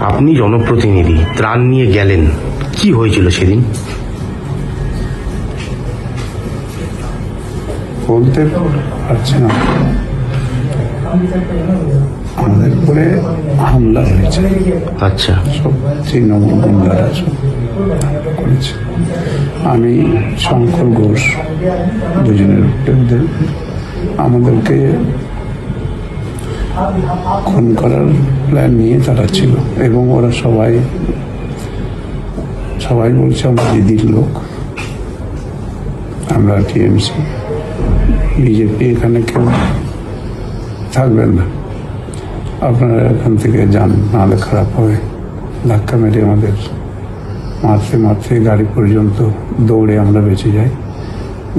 আপনি জনপ্রতিনিধি ত্রাণ নিয়ে গেলেন। কি হয়েছিল সেদিন? বলতে পারছি না। আমাদের উপরে হামলা হয়েছে। আচ্ছা। সব তৃণমূল গুন্ডারা করেছে। আমি শঙ্কর ঘোষ দুজনের আমাদেরকে খুন করার প্ল্যান নিয়ে তারা ছিল এবং ওরা সবাই সবাই বলছে, আমরা দিদির লোক। আমরা টিএমসি। বিজেপি এখানে কেউ থাকবেন না। আপনারা এখান থেকে যান, নাহলে খারাপ হবে। ধাক্কা মেরে আমাদের মারতে মারতে গাড়ি পর্যন্ত দৌড়ে আমরা বেঁচে যাই।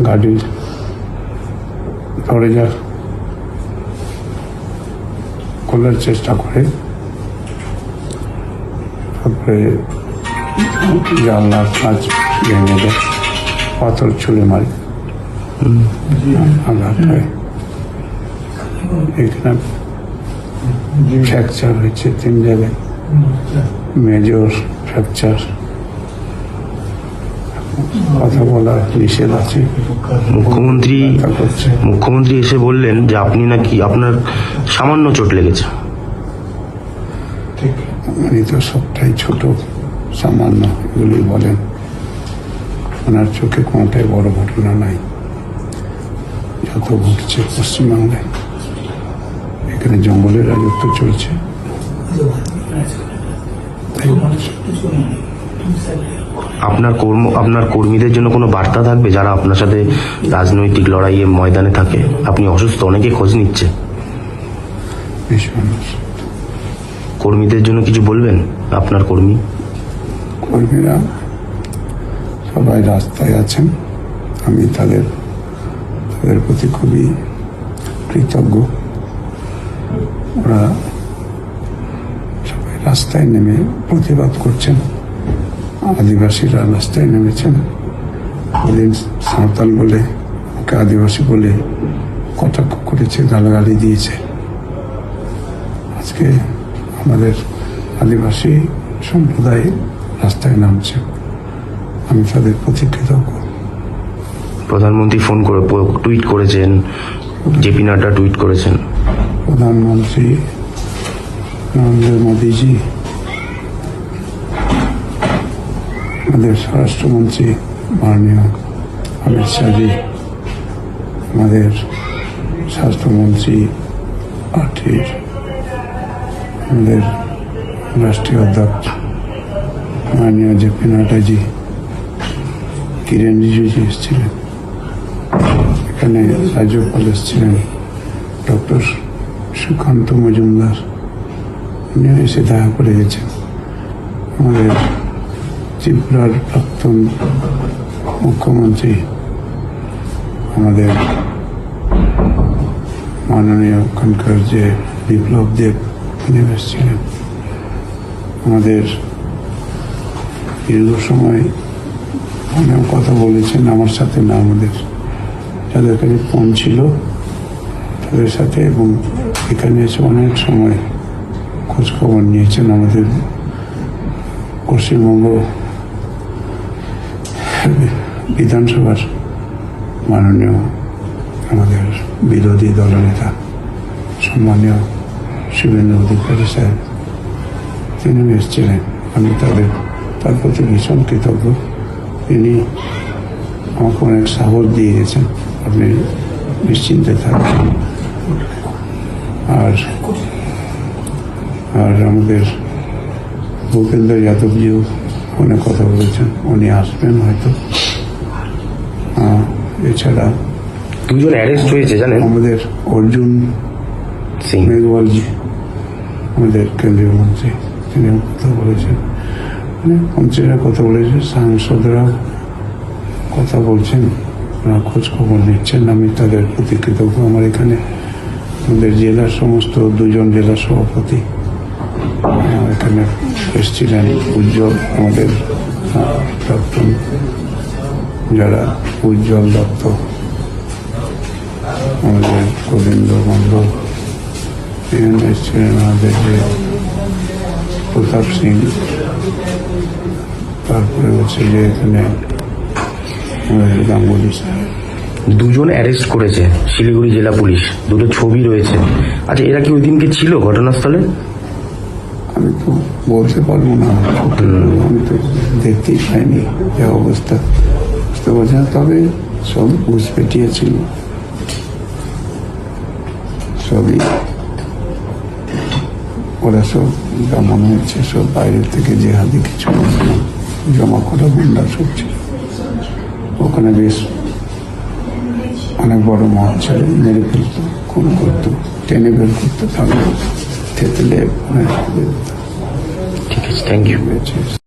গাড়ি ধরে যা খোলার চেষ্টা করে। তারপরে জানলার কাঁচ ভেঙে দেয়, পাথর ছুলে মারি। এখানে ফ্র্যাকচার হয়েছে তিন জায়গায়। মেজর ফ্র্যাকচার কথা বলা নিষেধ আছে। মুখ্যমন্ত্রী মুখ্যমন্ত্রী এসে বললেন যে আপনি নাকি আপনার সামান্য চোট লেগেছে। উনি তো সবটাই ছোট সামান্য এগুলি বলেন। ওনার চোখে কোনোটাই বড় ঘটনা নাই। যত ঘটছে পশ্চিমবাংলায় এখানে জঙ্গলের রাজত্ব চলছে। তাই বলছে। আপনার কর্ম আপনার কর্মীদের জন্য কোনো বার্তা থাকবে? যারা আপনার সাথে রাজনৈতিক লড়াইয়ে ময়দানে থাকে। আপনি অসুস্থ অনেকে খোঁজ নিচ্ছে। কর্মীদের জন্য কিছু বলবেন আপনার কর্মী? কর্মীরা সবাই রাস্তায় আছেন। আমি তাদের তাদের প্রতি খুবই কৃতজ্ঞ। ওরা সবাই রাস্তায় নেমে প্রতিবাদ করছেন। আদিবাসীরা রাস্তায় নেমেছেন। ওদিন সাঁওতাল বলে ওকে আদিবাসী বলে কটাক্ষ করেছে গালাগালি দিয়েছে। আজকে আমাদের আদিবাসী সম্প্রদায় রাস্তায় নামছে। আমি তাদের প্রতি কৃতজ্ঞ প্রধানমন্ত্রী ফোন করে টুইট করেছেন জেপি নাড্ডা টুইট করেছেন। প্রধানমন্ত্রী নরেন্দ্র মোদীজি আমাদের স্বরাষ্ট্রমন্ত্রী মাননীয় অমিত শাহজি, আমাদের স্বাস্থ্যমন্ত্রী পার্টির আমাদের রাষ্ট্রীয় অধ্যক্ষ মাননীয় জে পি নাড্ডাজি, কিরেন রিজিজু এসেছিলেন। এখানে রাজ্যপাল এসেছিলেন ডক্টর সুকান্ত মজুমদার। উনিও এসে দেখা করে গেছেন। আমাদের ত্রিপুরার প্রাক্তন মুখ্যমন্ত্রী আমাদের মাননীয় ওখানকার যে বিপ্লব দেব উনিও এসেছিলেন। আমাদের দীর্ঘ সময় ফোনেও কথা বলেছেন, আমার সাথে না, আমাদের যাদের কাছে ফোন ছিল তাদের সাথে এবং এখানে এসে অনেক সময় খোঁজখবর নিয়েছেন আমাদের পশ্চিমবঙ্গ বিধানসভার মাননীয় আমাদের বিরোধী দলনেতা সম্মানীয় শিবেন্দ্র অধিকারী সাহেব, তিনি এসেছিলেন আমি তাদের, তার প্রতি ভীষণ কৃতজ্ঞ। তিনি আমাকে অনেক সাহস দিয়ে গেছেন, আপনি নিশ্চিন্তে থাকবেন। আর আর আমাদের ভূপেন্দ্র যাদবজিও ফোনে কথা বলেছেন। উনি আসবেন হয়তো। এছাড়া দুজন অ্যারেস্ট হয়েছে জানেন? আমাদের অর্জুন সিং। মেঘওয়ালজি আমাদের কেন্দ্রীয় মন্ত্রী তিনিও কথা বলেছেন। মানে মন্ত্রীরা কথা বলেছে সাংসদরা কথা বলছেন ওরা খোঁজ খবর নিচ্ছেন। আমি তাদের প্রতি কৃতজ্ঞ। আমার এখানে আমাদের জেলার সমস্ত দুজন জেলা সভাপতি এখানে এসেছিলেন উজ্জ্বল আমাদের প্রাক্তন যারা উজ্জ্বল দত্ত, আমাদের গোবিন্দ মন্ডল এখানে এসেছিলেন আমাদের যে প্রতাপ সিং। তারপরে হচ্ছে যে এখানে গাঙ্গুলি দুজন অ্যারেস্ট করেছে শিলিগুড়ি জেলা পুলিশ। দুটো ছবি রয়েছে। আচ্ছা এরা কি ওই দিনকে ছিল ঘটনাস্থলে? আমি তো বলতে পারব না। আমি তো দেখতেই পাইনি যে অবস্থা। বুঝতে পারছি না, তবে সব ঘুষ পেটিয়েছিল। সবই ওরা সব যা মনে হচ্ছে সব বাইরের থেকে যে হাতে কিছু জমা করা গুন্ডা সব ওখানে বেশ অনেক বড় ছিল, মেরে ফেলতো, খুন করতো, টেনে বের করতো তাহলে থেতলে অনেক ঠিক আছে থ্যাংক ইউ হয়েছে